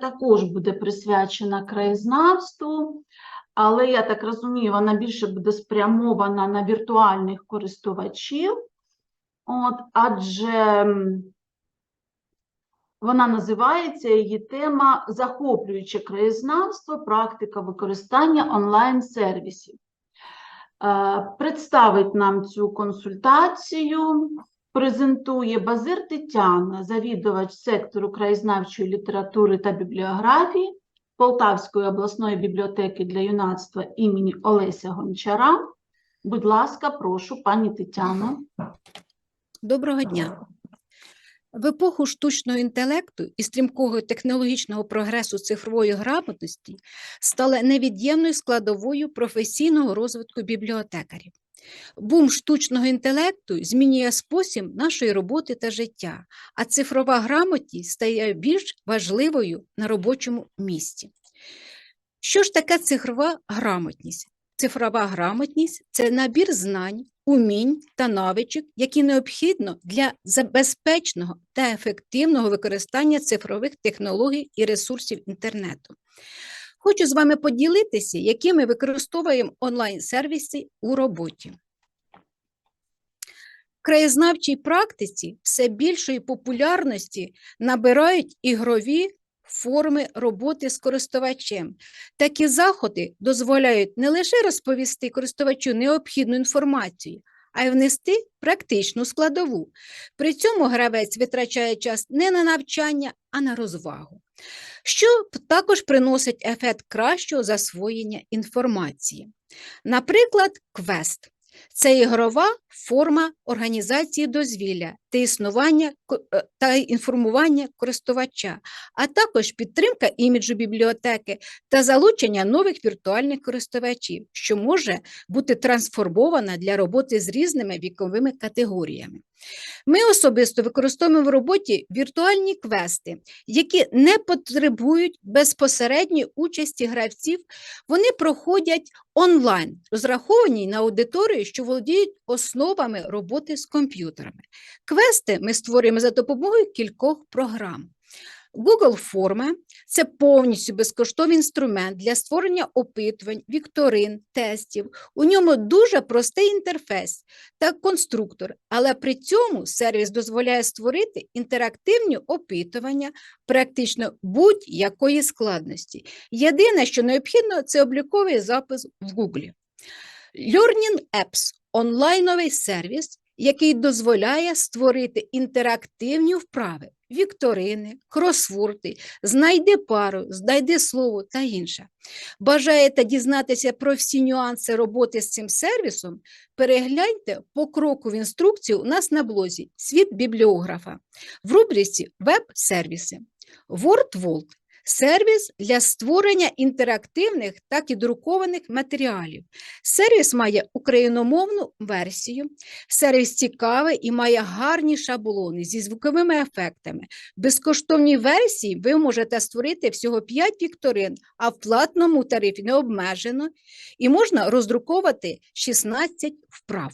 також буде присвячена краєзнавству, але я так розумію, вона більше буде спрямована на віртуальних користувачів. От, адже вона називається її тема Захоплююче краєзнавство, практика використання онлайн-сервісів. Е, Представить нам цю консультацію, презентує Базир Тетяна, завідувач сектору краєзнавчої літератури та бібліографії Полтавської обласної бібліотеки для юнацтва імені Олеся Гончара. Будь ласка, прошу, пані Тетяно. Доброго дня. В епоху штучного інтелекту і стрімкого технологічного прогресу цифрової грамотності стала невід'ємною складовою професійного розвитку бібліотекарів. Бум штучного інтелекту змінює спосіб нашої роботи та життя, а цифрова грамотність стає більш важливою на робочому місці. Що ж таке цифрова грамотність? Цифрова грамотність це набір знань, умінь та навичок, які необхідно для забезпеченого та ефективного використання цифрових технологій і ресурсів інтернету. Хочу з вами поділитися, які ми використовуємо онлайн-сервіси у роботі. В краєзнавчій практиці все більшої популярності набирають ігрові форми роботи з користувачем. Такі заходи дозволяють не лише розповісти користувачу необхідну інформацію, а й внести практичну складову. При цьому гравець витрачає час не на навчання, а на розвагу, що також приносить ефект кращого засвоєння інформації. Наприклад, квест. Це ігрова форма організації дозвілля та існування е, та інформування користувача, а також підтримка іміджу бібліотеки та залучення нових віртуальних користувачів, що може бути трансформована для роботи з різними віковими категоріями. Ми особисто використовуємо в роботі віртуальні квести, які не потребують безпосередньої участі гравців. Вони проходять онлайн, розраховані на аудиторію, що володіють основами роботи з комп'ютерами. Квести ми створюємо за допомогою кількох програм. Google Форми це повністю безкоштовний інструмент для створення опитувань, вікторин, тестів. У ньому дуже простий інтерфейс та конструктор, але при цьому сервіс дозволяє створити інтерактивні опитування практично будь-якої складності. Єдине, що необхідно, це обліковий запис в Google. Learning Apps онлайновий сервіс, який дозволяє створити інтерактивні вправи, вікторини, кросворди, знайди пару, знайди слово та інше. Бажаєте дізнатися про всі нюанси роботи з цим сервісом? Перегляньте покрокову інструкцію у нас на блозі Світ бібліографа в рубриці Веб-сервіси. WordVolt – сервіс для створення інтерактивних так і друкованих матеріалів. Сервіс має україномовну версію. Сервіс цікавий і має гарні шаблони зі звуковими ефектами. В безкоштовній версії ви можете створити всього 5 вікторин, а в платному тарифі не обмежено і можна роздруковувати 16 вправ.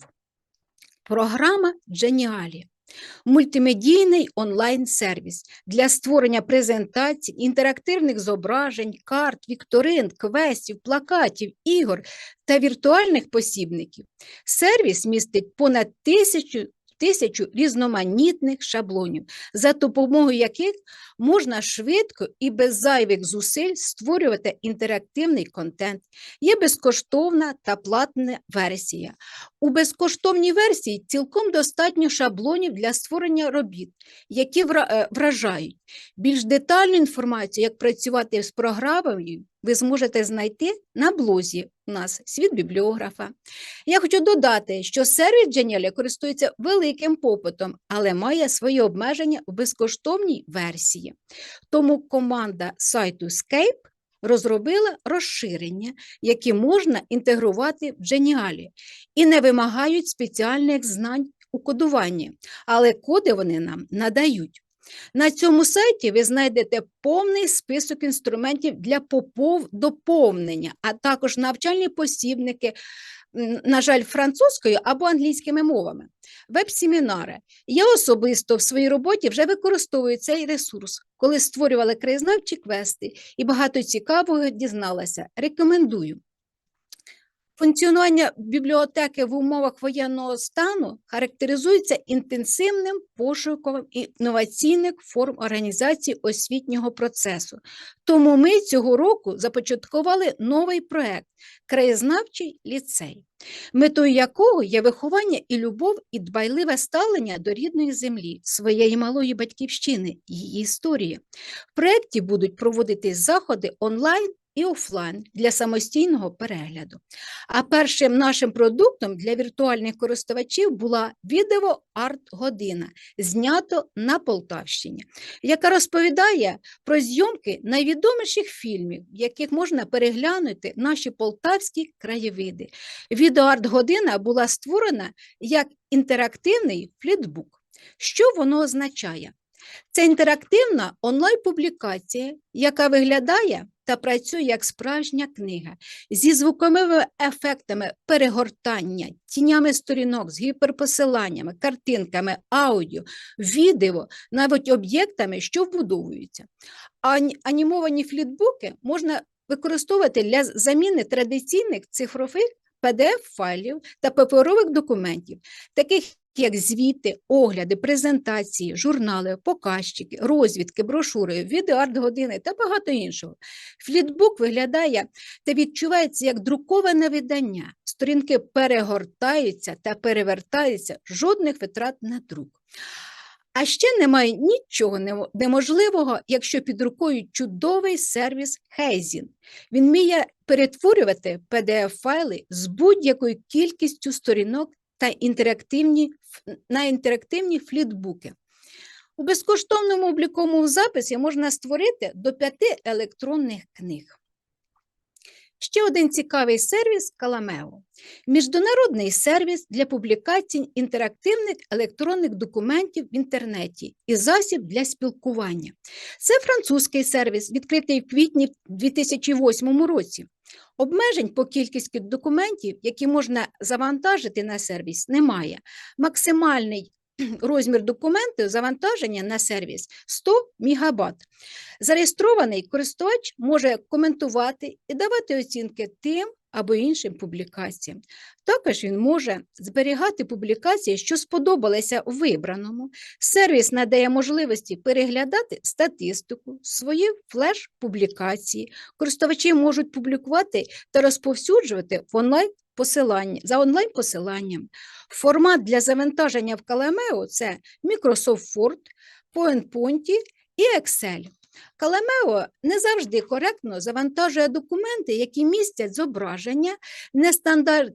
Програма Geniali – мультимедійний онлайн-сервіс для створення презентацій, інтерактивних зображень, карт, вікторин, квестів, плакатів, ігор та віртуальних посібників. Сервіс містить понад тисячу тисячу різноманітних шаблонів, за допомогою яких можна швидко і без зайвих зусиль створювати інтерактивний контент. Є безкоштовна та платна версія. У безкоштовній версії цілком достатньо шаблонів для створення робіт, які е, вражають. Більш детальну інформацію, як працювати з програмою, ви зможете знайти на блозі у нас світ бібліографа. Я хочу додати, що сервіс Geniali користується великим попитом, але має свої обмеження в безкоштовній версії. Тому команда сайту Scape розробила розширення, які можна інтегрувати в Geniali і не вимагають спеціальних знань у кодуванні, але коди вони нам надають. На цьому сайті ви знайдете повний список інструментів для попов- доповнення, а також навчальні посібники, на жаль, французькою або англійськими мовами. Веб-семінари. Я особисто в своїй роботі вже використовую цей ресурс, коли створювала краєзнавчі квести і багато цікавого дізналася. Рекомендую. Функціонування бібліотеки в умовах воєнного стану характеризується інтенсивним пошуком інноваційних форм організації освітнього процесу. Тому ми цього року започаткували новий проект Краєзнавчий ліцей, метою якого є виховання і любов, і дбайливе ставлення до рідної землі, своєї малої батьківщини, її історії. В проєкті будуть проводитись заходи онлайн і офлайн для самостійного перегляду. А першим нашим продуктом для віртуальних користувачів була відео-арт-година, знято на Полтавщині, яка розповідає про зйомки найвідоміших фільмів, в яких можна переглянути наші полтавські краєвиди. Відео-арт-година була створена як інтерактивний флітбук. Що воно означає? Це інтерактивна онлайн-публікація, яка виглядає та працює як справжня книга зі звуковими ефектами перегортання, тінями сторінок, з гіперпосиланнями, картинками, аудіо, відео, навіть об'єктами, що вбудовуються. Ані- Анімовані флітбуки можна використовувати для заміни традиційних цифрових PDF-файлів та паперових документів, таких як звіти, огляди, презентації, журнали, показчики, розвідки, брошури, відео-арт-години та багато іншого. Флітбук виглядає та відчувається як друковане видання. Сторінки перегортаються та перевертаються, жодних витрат на друк. А ще немає нічого неможливого, якщо під рукою чудовий сервіс Хейзін. Він вміє перетворювати PDF-файли з будь-якою кількістю сторінок та інтерактивні, на інтерактивні флітбуки. У безкоштовному обліковому записі можна створити до п'яти електронних книг. Ще один цікавий сервіс Каламео міжнародний сервіс для публікацій інтерактивних електронних документів в інтернеті і засіб для спілкування. Це французький сервіс, відкритий в квітні 2008 році. Обмежень по кількості документів, які можна завантажити на сервіс, немає. Максимальний розмір документу завантаження на сервіс 100 МБ. Зареєстрований користувач може коментувати і давати оцінки тим або іншим публікаціям. Також він може зберігати публікації, що сподобалися вибраному. Сервіс надає можливості переглядати статистику, свої флеш-публікації. Користувачі можуть публікувати та розповсюджувати в онлайн посилання, за онлайн-посиланням. Формат для завантаження в Calameo – це Microsoft Word, PowerPoint і Excel. Calameo не завжди коректно завантажує документи, які містять зображення, нестандарт,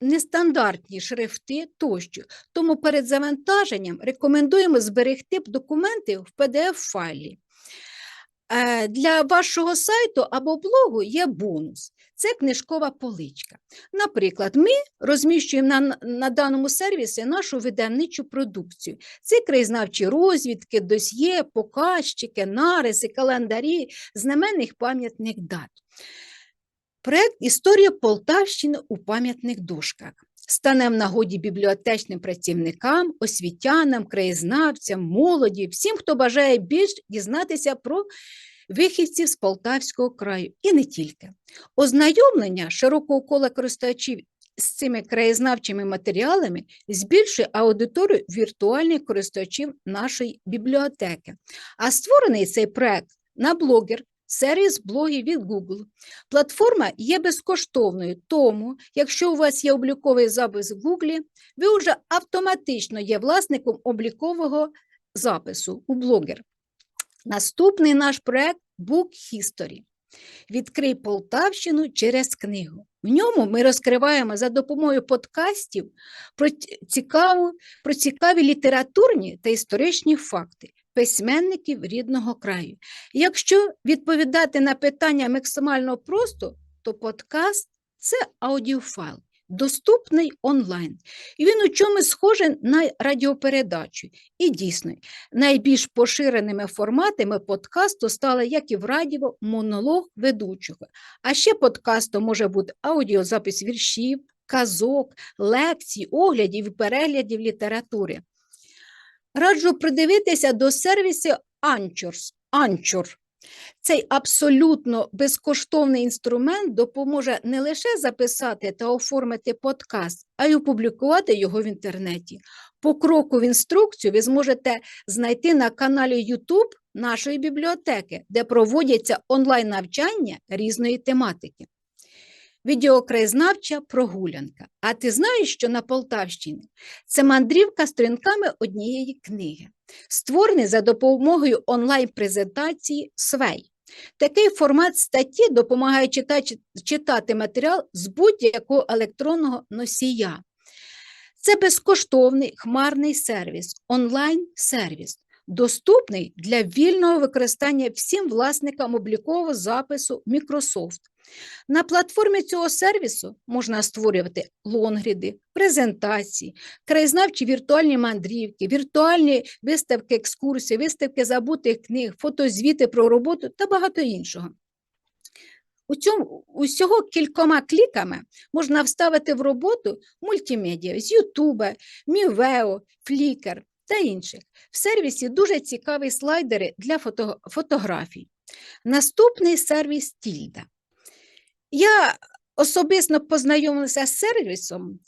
нестандартні шрифти тощо. Тому перед завантаженням рекомендуємо зберегти документи в PDF-файлі. Е, Для вашого сайту або блогу є бонус. Це книжкова поличка. Наприклад, ми розміщуємо на, на даному сервісі нашу видавничу продукцію. Це краєзнавчі розвідки, досьє, показчики, нариси, календарі, знаменних пам'ятних дат. Проект Історія Полтавщини у пам'ятних дошках стане в нагоді бібліотечним працівникам, освітянам, краєзнавцям, молоді, всім, хто бажає більш дізнатися про вихідців з Полтавського краю і не тільки. Ознайомлення широкого кола користувачів з цими краєзнавчими матеріалами збільшує аудиторію віртуальних користувачів нашої бібліотеки. А створений цей проект на блогер. Сервіс блогів від Google. Платформа є безкоштовною, тому, якщо у вас є обліковий запис в Google, ви вже автоматично є власником облікового запису у блогер. Наступний наш проект Book History. Відкрий Полтавщину через книгу. В ньому ми розкриваємо за допомогою подкастів про цікаву, про цікаві літературні та історичні факти письменників рідного краю. Якщо відповідати на питання максимально просто, то подкаст це аудіофайл, доступний онлайн. І він у чомусь схожий на радіопередачу. І дійсно, найбільш поширеними форматами подкасту стали як і в радіо, монолог ведучого. А ще подкастом може бути аудіозапис віршів, казок, лекцій, оглядів і переглядів літератури. Раджу придивитися до сервісу Anchors. Anchor. Цей абсолютно безкоштовний інструмент допоможе не лише записати та оформити подкаст, а й опублікувати його в інтернеті. По кроку в інструкцію ви зможете знайти на каналі YouTube нашої бібліотеки, де проводяться онлайн-навчання різної тематики. Відеокраєзнавча прогулянка. А ти знаєш, що на Полтавщині це мандрівка сторінками однієї книги, створений за допомогою онлайн-презентації Свей. Такий формат статті допомагає читач- читати матеріал з будь-якого електронного носія. Це безкоштовний хмарний сервіс, онлайн-сервіс, доступний для вільного використання всім власникам облікового запису Microsoft. На платформі цього сервісу можна створювати лонгріди, презентації, краєзнавчі віртуальні мандрівки, віртуальні виставки екскурсій, виставки забутих книг, фотозвіти про роботу та багато іншого. У цьому усього кількома кліками можна вставити в роботу мультимедіа з Ютуба, Мівео, Flickr та інших. В сервісі дуже цікаві слайдери для фото- фотографій. Наступний сервіс Тільда. Я особисто познайомилася з сервісом,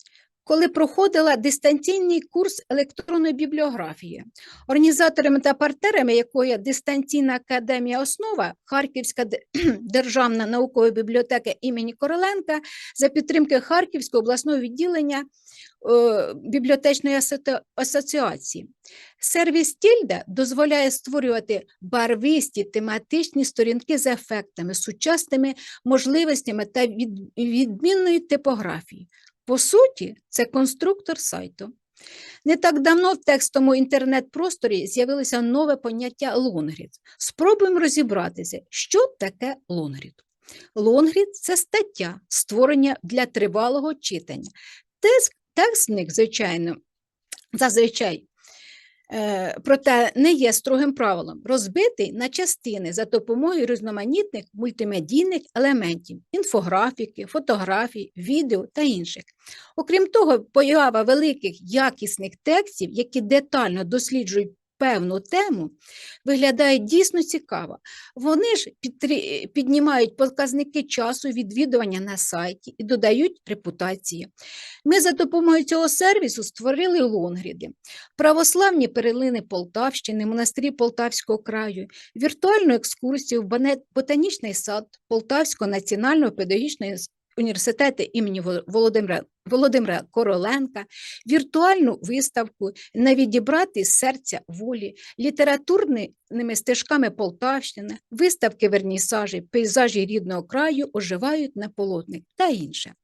коли проходила дистанційний курс електронної бібліографії. Організаторами та партнерами якої дистанційна академія основа Харківська державна наукова бібліотека імені Короленка за підтримки Харківського обласного відділення е, бібліотечної асоціації. Сервіс Тільда дозволяє створювати барвисті тематичні сторінки з ефектами, сучасними можливостями та від, відмінною типографією. По суті, це конструктор сайту. Не так давно в текстовому інтернет-просторі з'явилося нове поняття лонгрід. Спробуємо розібратися, що таке лонгрід. Лонгрід це стаття, створення для тривалого читання. Текст, в них, звичайно, зазвичай проте не є строгим правилом, розбитий на частини за допомогою різноманітних мультимедійних елементів, інфографіки, фотографій, відео та інших. Окрім того, поява великих якісних текстів, які детально досліджують певну тему, виглядає дійсно цікаво. Вони ж піднімають показники часу відвідування на сайті і додають репутації. Ми за допомогою цього сервісу створили лонгріди, православні перлини Полтавщини, монастирі Полтавського краю, віртуальну екскурсію в ботанічний сад Полтавського національного педагогічного університету імені Володимира, Володимира Короленка, віртуальну виставку на відібрати серця волі, літературними стежками Полтавщини, виставки вернісажі, пейзажі рідного краю оживають на полотник та інше.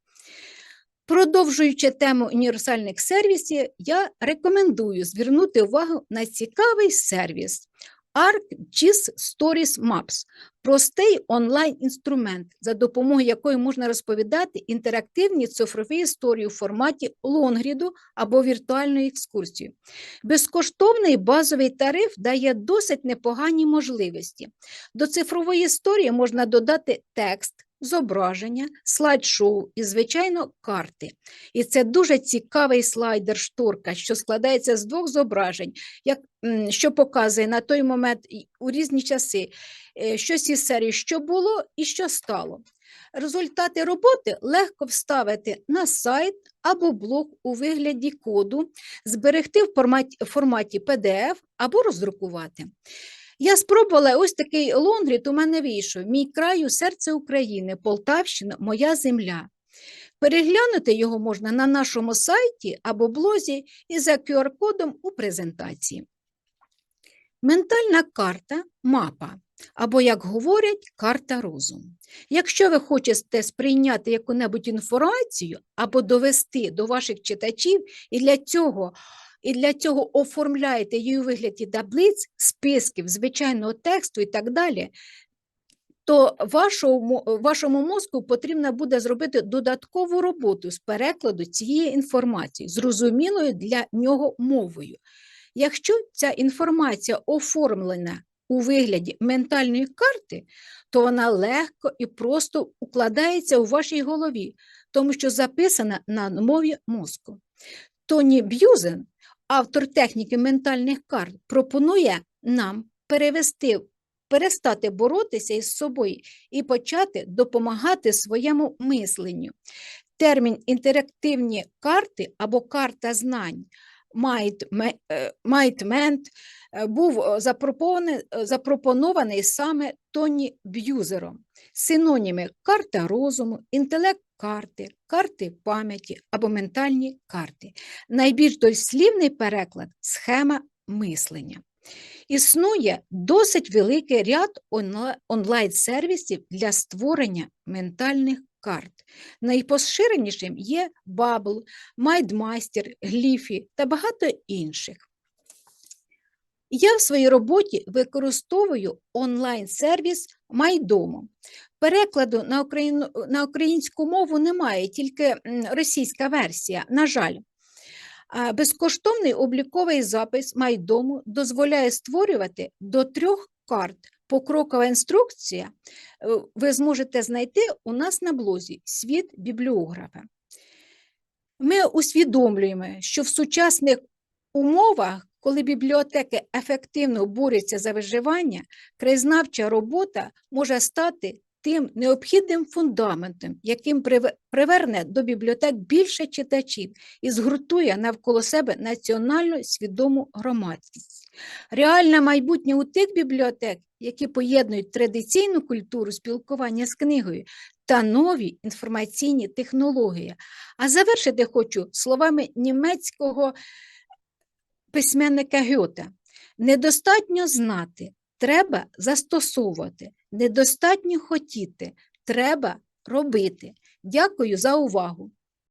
Продовжуючи тему універсальних сервісів, я рекомендую звернути увагу на цікавий сервіс ArcGIS Stories Maps – простий онлайн-інструмент, за допомогою якої можна розповідати інтерактивні цифрові історії у форматі лонгріду або віртуальної екскурсії. Безкоштовний базовий тариф дає досить непогані можливості. До цифрової історії можна додати текст, зображення, слайд-шоу і, звичайно, карти. І це дуже цікавий слайдер шторка, що складається з двох зображень, як, що показує на той момент у різні часи е, щось із серії, що було і що стало. Результати роботи легко вставити на сайт або блог у вигляді коду, зберегти в форматі PDF або роздрукувати. Я спробувала ось такий лонгрід у мене вийшов. Мій краю серце України, Полтавщина, моя земля. Переглянути його можна на нашому сайті або блозі і за QR-кодом у презентації. Ментальна карта мапа, або, як говорять, карта розуму. Якщо ви хочете сприйняти яку-небудь інформацію або довести до ваших читачів, і для цього і для цього оформляєте її у вигляді таблиць, списків, звичайного тексту і так далі, то вашому, вашому мозку потрібно буде зробити додаткову роботу з перекладу цієї інформації, зрозумілою для нього мовою. Якщо ця інформація оформлена у вигляді ментальної карти, то вона легко і просто укладається у вашій голові. тому що записана на мові мозку. Тоні Б'юзен, автор техніки ментальних карт, пропонує нам перевести, перестати боротися із собою і почати допомагати своєму мисленню. Термін інтерактивні карти або карта знань Mindme- е, е, був е, запропонований, запропонований саме Тоні Б'юзером. Синоніми карта розуму, інтелект карти, карти пам'яті або ментальні карти. Найбільш дослівний переклад схема мислення. Існує досить великий ряд онлайн-сервісів для створення ментальних карт. Найпоширенішим є Bubble, MindMaster, Glyphy та багато інших. Я в своїй роботі використовую онлайн-сервіс Майдому. Перекладу на, україну, на українську мову немає, тільки російська версія, на жаль. Безкоштовний обліковий запис Майдому дозволяє створювати до трьох карт. Покрокова інструкція е, ви зможете знайти у нас на блозі Світ бібліографа. Ми усвідомлюємо, що в сучасних умовах, коли бібліотеки ефективно борються за виживання, краєзнавча робота може стати тим необхідним фундаментом, яким приверне до бібліотек більше читачів і згуртує навколо себе національно свідому громадськість. Реальне майбутнє у тих бібліотек, які поєднують традиційну культуру спілкування з книгою та нові інформаційні технології. А завершити хочу словами німецького письменника Гьота. Недостатньо знати, треба застосовувати, недостатньо хотіти, треба робити. Дякую за увагу.